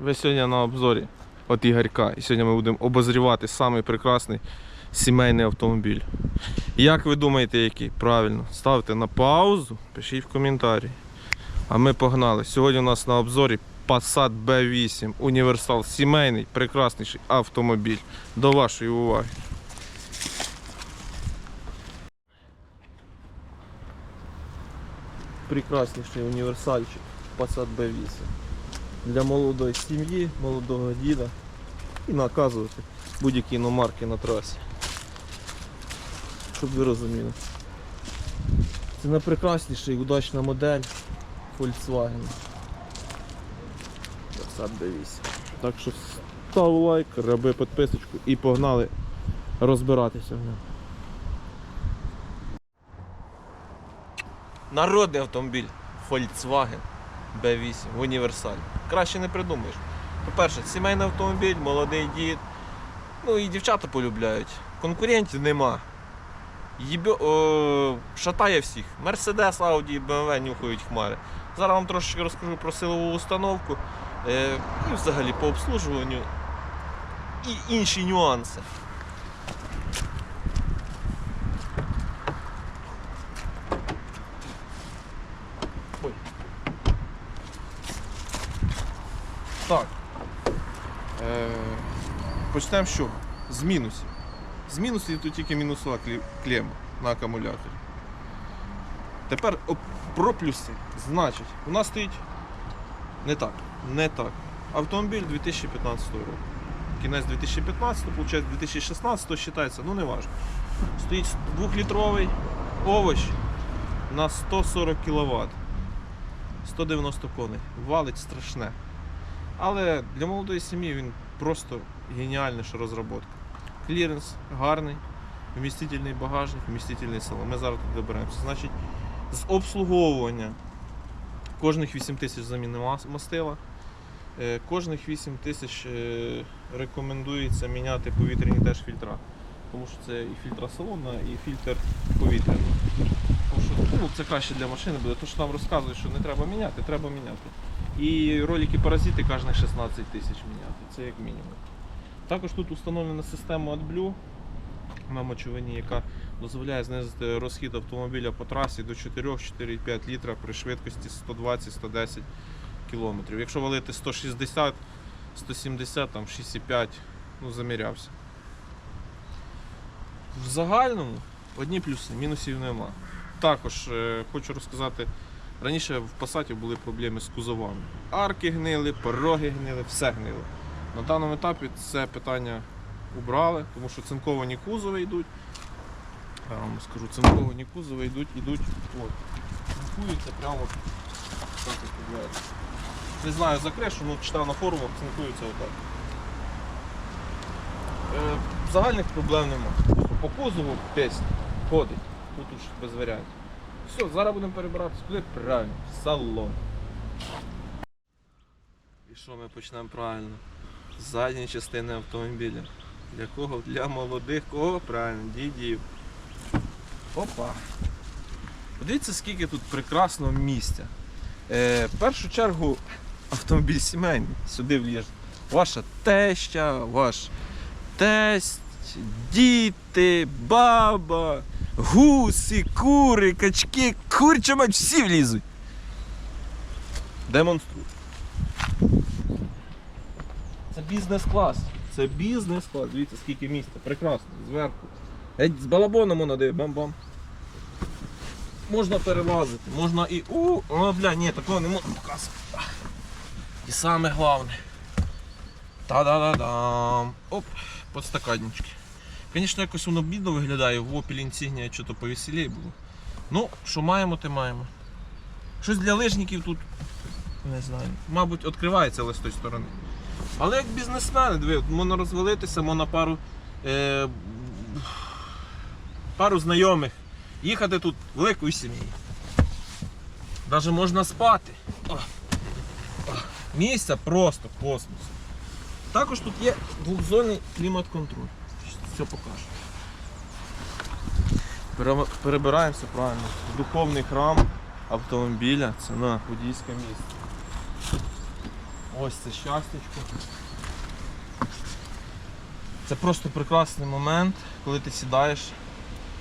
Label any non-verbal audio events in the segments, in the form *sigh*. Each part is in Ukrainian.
Ви сьогодні на обзорі от Ігорька. І сьогодні ми будемо обозрівати самий прекрасний сімейний автомобіль. Як ви думаєте, який? Правильно, ставте на паузу, пишіть в коментарі. А ми погнали. Сьогодні у нас на обзорі Passat B8 універсал сімейний, прекрасніший автомобіль. До вашої уваги. Прекрасніший універсальчик Passat B8 для молодої сім'ї, молодого діда і наказувати будь-які іномарки на трасі. Щоб ви розуміли. Це найпрекрасніша і удачна модель Volkswagen. Passat B8. Так що став лайк, роби підписочку і погнали розбиратися в ньому. Народний автомобіль Volkswagen B8 в універсалі. Краще не придумаєш. По-перше, сімейний автомобіль, молодий дід. Ну і дівчата полюбляють. Конкурентів нема. Їбьо, о, шатає всіх. Мерседес, Audi, BMW нюхають хмари. Зараз вам трошечки розкажу про силову установку е, і взагалі по обслужуванню і інші нюанси. Так. Е, почнемо чого? З мінусів. З мінусів тут тільки мінусова клема на акумуляторі. Tепер о, про плюси. Значить, у нас стоїть не так. Не так. Автомобіль 2015 року. Кінець 2015, виходить 2016 вважається, ну не важно. Стоїть 2-літровий овощ на 140 кВт. 190 коней. Валить страшне. Але для молодої сім'ї він просто геніальніша розробка. Кліренс гарний, вмістительний багажник, вмістительний салон. Ми зараз тут доберемося. Значить, з обслуговування кожних 8 тисяч заміни мастила. Е, Кожних 8 тисяч е, рекомендується міняти повітряні теж фільтра. Тому що це і фільтра салона, і фільтр повітря. Тому що ну, це краще для машини буде. То, що нам розказують, що не треба міняти, треба міняти. І ролики паразити кожних 16 тисяч міняти. Це як мінімум. Також тут встановлена система AdBlue на мочовині, яка дозволяє знизити розхід автомобіля по трасі до 4-4,5 літра при швидкості 120-110 км. Якщо валити 160, 170, там 6,5, ну замірявся. В загальному одні плюси, мінусів нема. Також е, хочу розказати, раніше в Passat були проблеми з кузовами. Арки гнили, пороги гнили, все гнило. На даному етапі це питання убрали, тому що цинковані кузови йдуть. Я вам скажу, цинковані кузови йдуть, йдуть, от, цинкуються прямо так як. Не знаю за крешу, ну читав на форумах, цинкуються отак. Е, загальних проблем. Тобто По кузову песня ходить. Тут уж без варіантів. Все, зараз будемо перебиратися куди правильно. В салон. І що ми почнемо правильно? З задньої частини автомобіля. Для кого? Для молодих, кого? Правильно, дідів. Опа. Подивіться, скільки тут прекрасного місця. Е, в першу чергу автомобіль сімейний. Сюди влізе ваша теща, ваш тесть, діти, баба, гуси, кури, качки, курча мать, всі влізуть. Демонструю. Це бізнес-клас. Це бізнес-клас. Дивіться, скільки місця. Прекрасно, зверху. Геть з балабоном воно дає, бам-бам. Можна перелазити, можна і. У, о, бля, ні, такого не можна показувати. І саме головне. Та-да-да-дам. Оп, подстаканнички. Звісно, якось воно бідно виглядає, в Opel Insignia що то повеселіє було. Ну, що маємо, те маємо. Щось для лижників тут, не знаю, мабуть, відкривається але з тої сторони. Але як бізнесмени, диви, можна розвалитися, можна пару, е, пару знайомих. Їхати тут великою сім'єю. Навіть можна спати. Місця просто космос. Також тут є двохзонний клімат-контроль. Все покажу. Перебираємося правильно. Духовний храм автомобіля це на водійське місце. Ось це щастячко. Це просто прекрасний момент, коли ти сідаєш.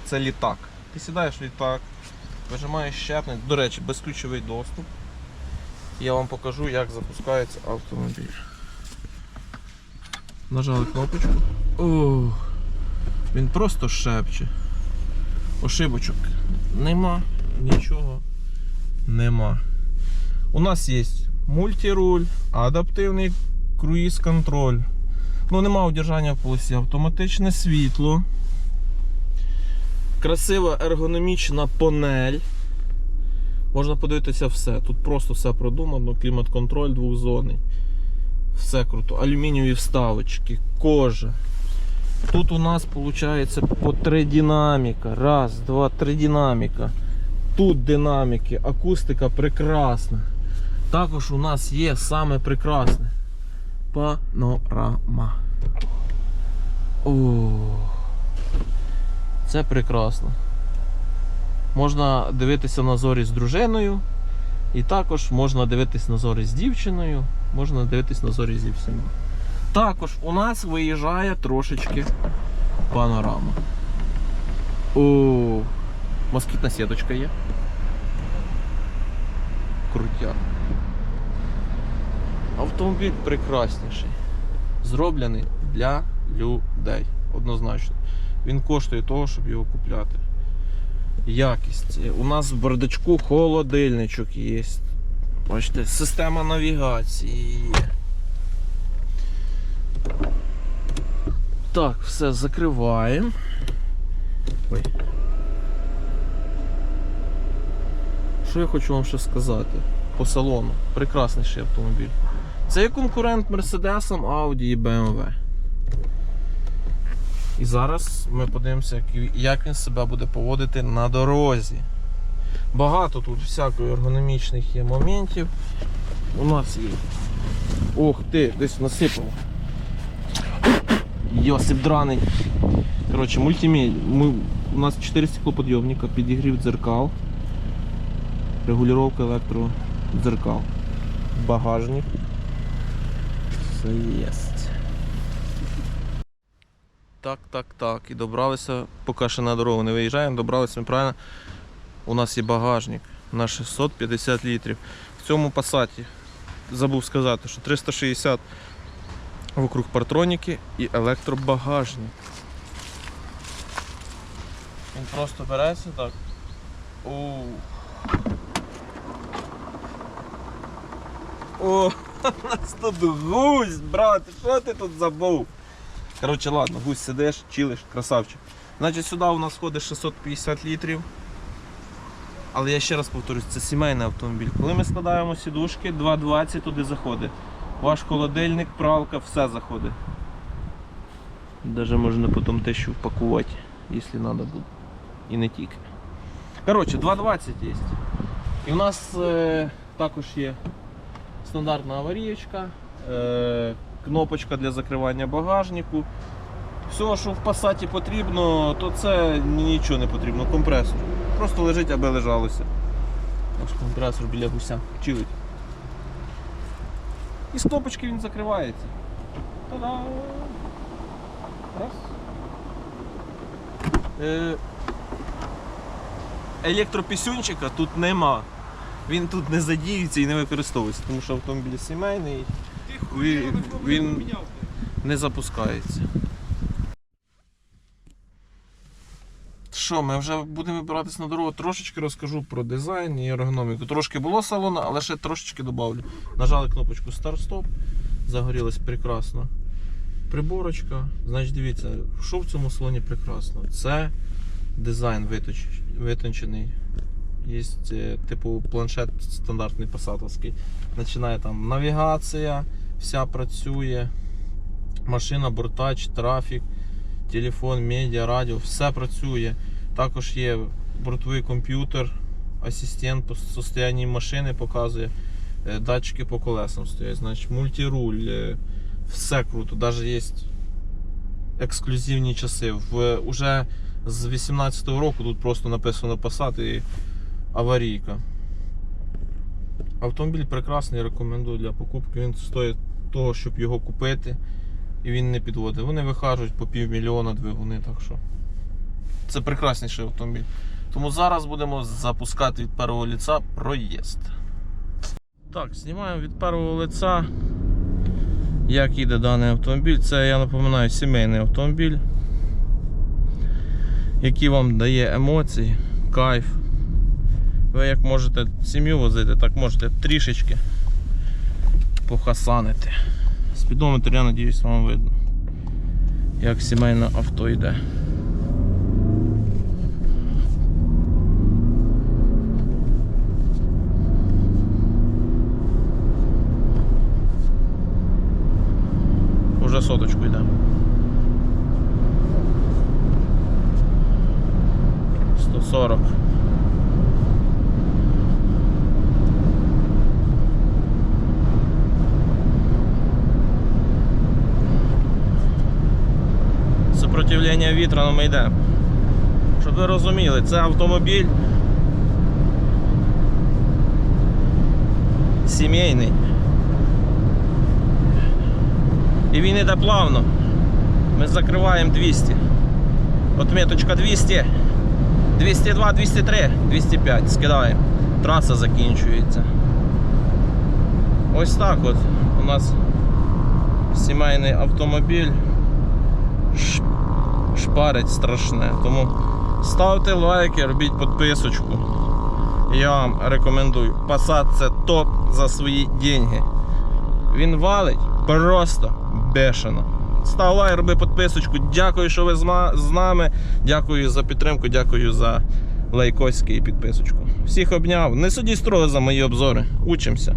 Це літак. Ти сідаєш в літак, вижимаєш щеплення. До речі, безключовий доступ. Я вам покажу, як запускається автомобіль. Нажали кнопочку. О, він просто шепче. Ошибочок нема, нічого нема. У нас є мультируль, адаптивний круїз-контроль. Ну, нема удержання в полосі, автоматичне світло. Красива ергономічна панель. Можна подивитися все. Тут просто все продумано, клімат-контроль двохзонний. Все круто. Алюмінієві вставочки, кожа. Тут у нас виходить по три динаміка. Раз, два, три динаміка. Тут динаміки, акустика прекрасна. Також у нас є саме прекрасне панорама. О, це прекрасно. Можна дивитися на зорі з дружиною, і також можна дивитися на зорі з дівчиною, можна дивитися на зорі зі всіма. Також у нас виїжджає трошечки панорама. О, москітна сіточка є. Крутяк. Автомобіль прекрасніший. Зроблений для людей. Однозначно. Він коштує того, щоб його купляти. Якість. У нас в бардачку холодильничок є. Бачите, система навігації є. Так, все закриваємо. Ой. Що я хочу вам ще сказати по салону? Прекрасніший автомобіль. Це є конкурент Мерседесам, Audi і BMW. І зараз ми подивимося, як- він себе буде поводити на дорозі. Багато тут всякої ергономічних є моментів. У нас є. Ох ти, десь насипав. Йосип драний. Коротше, мультимедіа. У нас 4 стеклоподйомника, підігрів дзеркал, регулювання електродзеркал, багажник. Все єсть. Так, так, так. І добралися, поки ще на дорогу не виїжджаємо, добралися ми правильно. У нас є багажник на 650 літрів. В цьому пасаті забув сказати, що 360 вокруг партроніки і електробагажник. Він просто береться так. О. О, у *laughs* нас тут гусь, брат, що ти тут забув? Коротше, ладно, гусь сидиш, чилиш, красавчик. Значить, сюди у нас входить 650 літрів. Але я ще раз повторюсь, це сімейний автомобіль. Коли ми складаємо сідушки, 2,20 туди заходить. Ваш холодильник, пралка, все заходить. Даже можна потім те, що впакувати, якщо треба буде. І не тільки. Коротше, 2,20 є. І у нас е, також є стандартна аварієчка, е, кнопочка для закривання багажнику. Все, що в пасаті потрібно, то це нічого не потрібно. Компресор. Просто лежить, аби лежалося. Наш компресор біля гуся чилить. І з кнопочки він закривається. Та-да! Раз. Е, електропісюнчика тут нема. Він тут не задіюється і не використовується, тому що автомобіль сімейний, він, він не запускається. Що, ми вже будемо вибиратись на дорогу, трошечки розкажу про дизайн і ергономіку. Трошки було салону, але ще трошечки додавлю. Нажали кнопочку старт-стоп, загорілась прекрасно приборочка. Значить, дивіться, що в цьому салоні прекрасно? Це дизайн витончений. Є типу планшет стандартний посадовський. Починає там навігація, вся працює, машина, бортач, трафік, телефон, медіа, радіо, все працює. Також є бортовий комп'ютер, асистент по состоянні машини показує, е, датчики по колесам стоять, значить мультируль, е, все круто. Навіть є ексклюзивні часи. В, уже з 18-го року тут просто написано Passat і аварійка. Автомобіль прекрасний, рекомендую для покупки. Він стоїть того, щоб його купити. І він не підводить. Вони вихажують по півмільйона двигуни, так що. Це прекрасніший автомобіль. Тому зараз будемо запускати від першого ліца проїзд. Так, знімаємо від першого лиця. Як їде даний автомобіль. Це, я напоминаю, сімейний автомобіль, який вам дає емоції, кайф. Ви як можете сім'ю возити, так можете трішечки похасанити. Спідометр, я надіюсь, вам видно, як сімейне авто йде. Сорок. Сопротивлення вітра ми йде. Щоб ви розуміли, це автомобіль сімейний. І він іде плавно. Ми закриваємо 200. Отметочка 200, 202, 203, 205. Скидаємо. Траса закінчується. Ось так от у нас сімейний автомобіль. Шпарить страшне. Тому ставте лайки, робіть підписочку. Я вам рекомендую. Passat це топ за свої деньги. Він валить просто бешено. Став лайк, роби підписочку. Дякую, що ви з нами. Дякую за підтримку, дякую за лайкоськи і підписочку. Всіх обняв. Не судіть строго за мої обзори. Учимося.